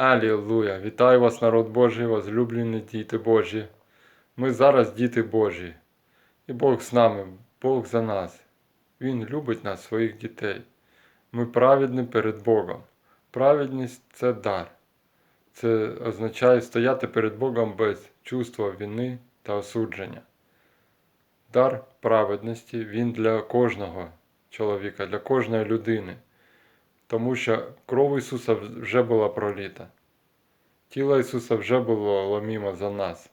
Алілуя! Вітаю вас, народ Божий, возлюблені діти Божі. Ми зараз діти Божі. І Бог з нами, Бог за нас. Він любить нас, своїх дітей. Ми праведні перед Богом. Праведність це дар. Це означає стояти перед Богом без чувства вини та осудження. Дар праведності він для кожного чоловіка, для кожної людини. Тому що кров Ісуса вже була проліта. Тіло Ісуса вже було ломімо за нас.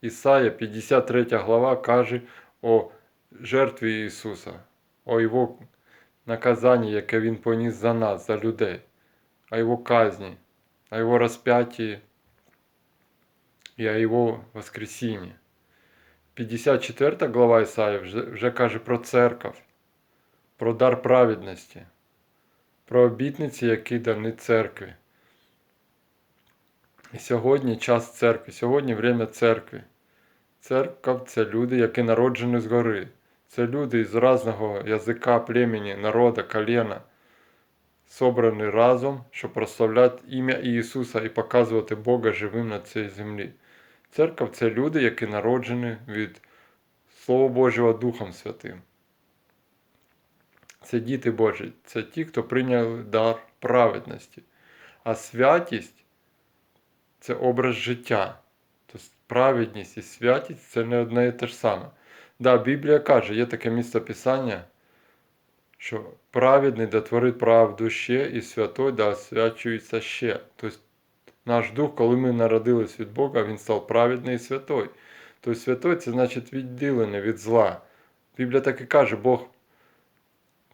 Ісая, 53 глава, каже о жертві Ісуса, о Його наказанні, яке Він поніс за нас, за людей, о Його казні, о Його розп'ятті і о Його воскресінні. 54 глава Ісаї вже, вже каже про церков, про дар праведності, про обітниці, які дані церкві. І сьогодні час церкви, сьогодні время церкви. Церква це люди, які народжені згори. Це люди з різного язика, племені, народа, коліна, собрані разом, щоб прославляти ім'я Ісуса і показувати Бога живим на цій землі. Церква це люди, які народжені від Слова Божого Духом Святим. Це діти Божі, це ті, хто прийняли дар праведності. А святість це образ життя. Тобто праведність і святість це не одне і те ж саме. Да, Біблія каже, є таке місце Писання, що праведний да творить правду ще, і святой да освячується ще. Тобто наш дух, коли ми народились від Бога, він став праведний і святой. Тобто святой це значить відділений від зла. Біблія так і каже, Бог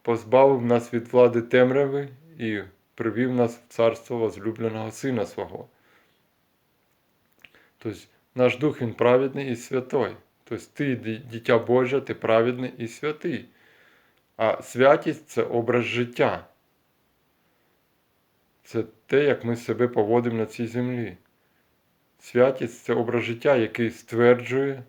позбавив нас від влади темряви і привів нас в царство возлюбленого Сина свого. Тобто наш дух він праведний і святой. Тобто ти, дитя Боже, ти праведний і святий. А святість це образ життя. Це те, як ми себе поводимо на цій землі. Святість це образ життя, який стверджує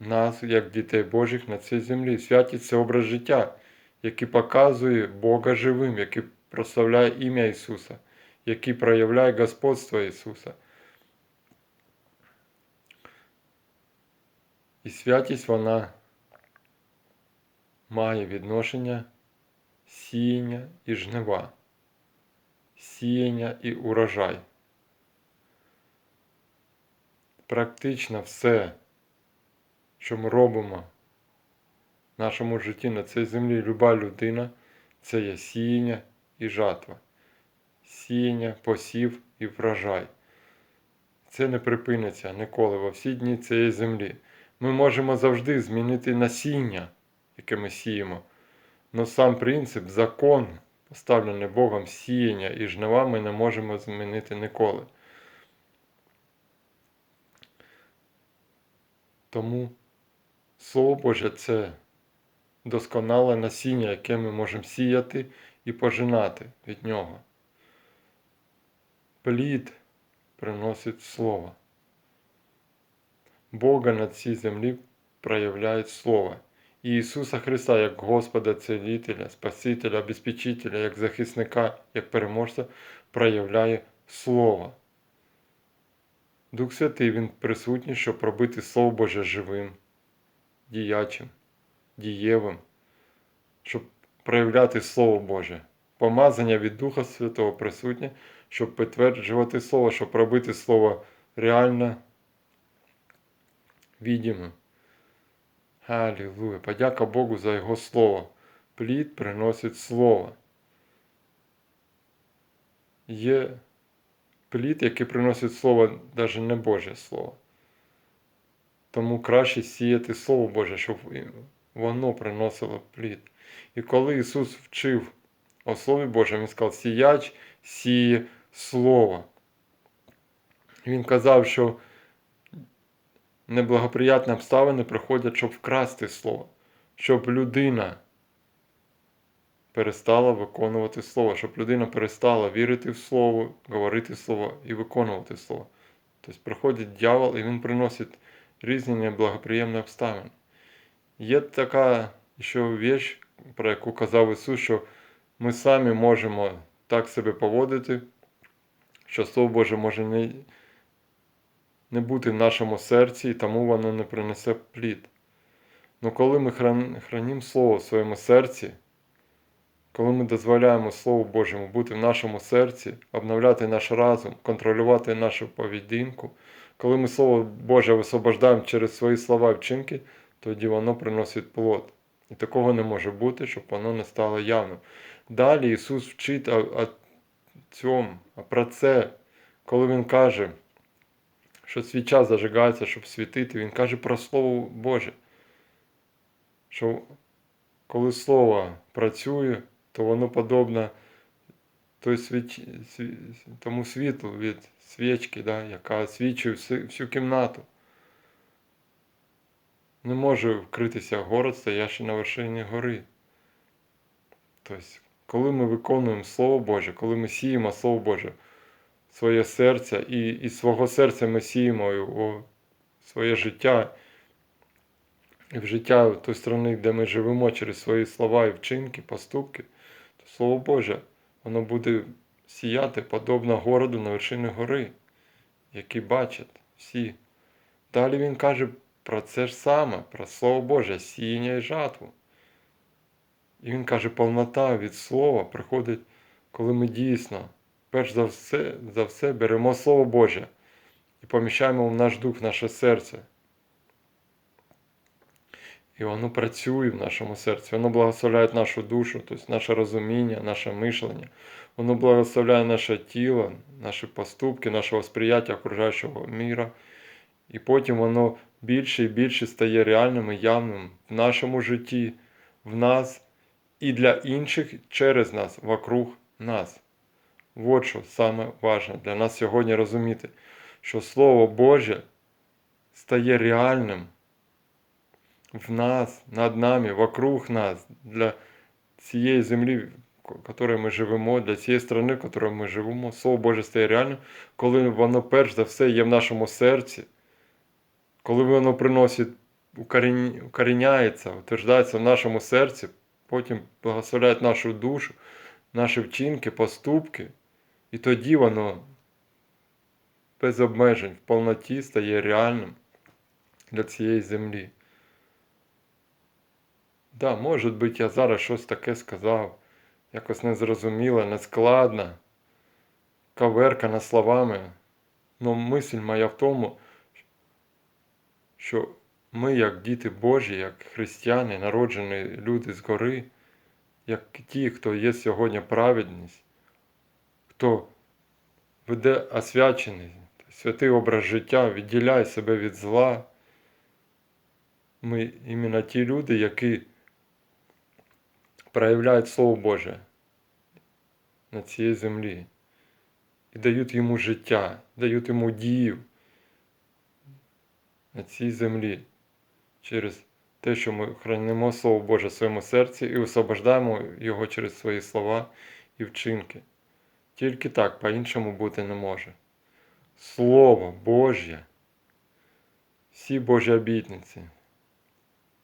нас, як дітей Божих на цій землі. Святість це образ життя, який показує Бога живим, який прославляє ім'я Ісуса, який проявляє господство Ісуса. І святість вона має відношення сіяння і жнива, сіяння і урожай. Практично все, що ми робимо в нашому житті на цій землі, люба людина, це є сіяння і жатва, сіяння, посів і врожай. Це не припиниться ніколи во всі дні цієї землі. Ми можемо завжди змінити насіння, яке ми сіємо. Но сам принцип, закон, поставлений Богом сіяння і жнива, ми не можемо змінити ніколи. Тому Слово Боже це досконале насіння, яке ми можемо сіяти і пожинати від нього. Плід приносить Слово. Бога на цій землі проявляють Слово. І Ісуса Христа як Господа Целителя, Спасителя, обезпечителя, як захисника, як переможця, проявляє Слово. Дух Святий Він присутній, щоб робити Слово Боже живим, діячим, дієвим, щоб проявляти Слово Боже. Помазання від Духа Святого присутнє, щоб підтверджувати Слово, щоб робити Слово реально відімим. Аллилуйя. Подяка Богу за Його Слово. Плід приносить Слово. Є плід, який приносить Слово, навіть не Боже Слово. Тому краще сіяти Слово Боже, щоб воно приносило плід. І коли Ісус вчив о Слові Божому, Він сказав, сіяч сіє Слово. Він казав, що неблагоприятні обставини приходять, щоб вкрасти Слово, щоб людина перестала виконувати Слово, щоб людина перестала вірити в Слово, говорити Слово і виконувати Слово. Тобто приходить дьявол і він приносить різні неблагоприємні обставини. Є така ще віч, про яку казав Ісус, що ми самі можемо так себе поводити, що Слово Боже може не, не бути в нашому серці, і тому воно не принесе плід. Ну коли ми хран, хранимо Слово в своєму серці, коли ми дозволяємо Слову Божому бути в нашому серці, обновляти наш разум, контролювати нашу поведінку, коли ми Слово Боже висвобождаємо через свої слова і вчинки, тоді воно приносить плод. І такого не може бути, щоб воно не стало явним. Далі Ісус вчить о, о цьому, а про це, коли Він каже, що свіча зажигається, щоб світити, Він каже про Слово Боже. Що коли Слово працює, то воно подобно той свіч... сві- тому світлу від свічки, да, яка освічує всю кімнату. Не може вкритися город, стоящий на вершині гори. Тобто, коли ми виконуємо Слово Боже, коли ми сіємо Слово Боже своє серце, і із свого серця ми сіємо його своє життя, і в життя тої страни, де ми живемо через свої слова і вчинки, поступки, то Слово Боже, воно буде сіяти подобно городу на вершині гори, який бачать всі. Далі він каже про це ж саме, про Слово Боже, сіяння і жатву. І він каже, повнота від слова приходить, коли ми дійсно, перш за все, за все беремо Слово Боже і поміщаємо в наш дух, в наше серце. І воно працює в нашому серці, воно благословляє нашу душу, тобто наше розуміння, наше мишлення. Воно благословляє наше тіло, наші поступки, наше восприяття окружаючого міра. І потім воно більше і більше стає реальним і явним в нашому житті, в нас і для інших через нас, вокруг нас. От що саме важне для нас сьогодні розуміти, що Слово Боже стає реальним в нас, над нами, вокруг нас, для цієї землі, в якій ми живемо, для цієї країни, в якій ми живемо. Слово Боже стає реальним, коли воно перш за все є в нашому серці, коли воно приносить, укоріняється, утверждається в нашому серці, потім благословляє нашу душу, наші вчинки, поступки, і тоді воно без обмежень в повноті стає реальним для цієї землі. Да, може бути, я зараз щось таке сказав, якось незрозуміло, нескладно, каверкана словами. Но мисль моя в тому, що ми, як діти Божі, як християни, народжені люди згори, як ті, хто є сьогодні праведність, хто веде освячений, святий образ життя, відділяє себе від зла. Ми іменно ті люди, які проявляють Слово Боже на цій землі і дають йому життя, дають йому дію на цій землі через те, що ми хранимо Слово Боже в своєму серці і освобождаємо його через свої слова і вчинки. Тільки так, по-іншому бути не може. Слово Божє, всі Божі обітниці,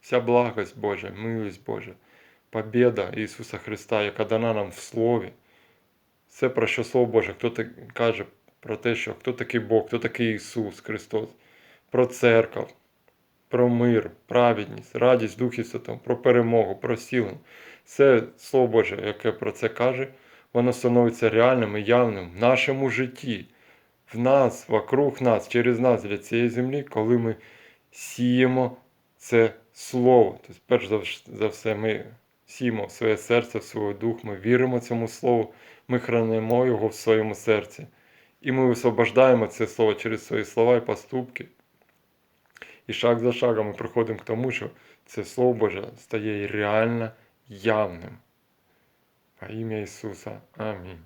вся благость Божа, милість Божа, побіда Ісуса Христа, яка дана нам в Слові. Це про що Слово Боже, хто каже про те, що хто такий Бог, хто такий Ісус Христос, про церкву, про мир, праведність, радість Духі Святому, про перемогу, про сілення. Це Слово Боже, яке про це каже, воно становиться реальним і явним в нашому житті, в нас, вокруг нас, через нас для цієї землі, коли ми сіємо це Слово. Тобто, перш за все, ми сіємо в своє серце, в свій дух, ми віримо цьому Слову, ми хранимо його в своєму серці. І ми висвобождаємо це слово через свої слова і поступки. І шаг за шагом ми приходимо к тому, що це Слово Боже стає реально явним. Во ім'я Ісуса. Амінь.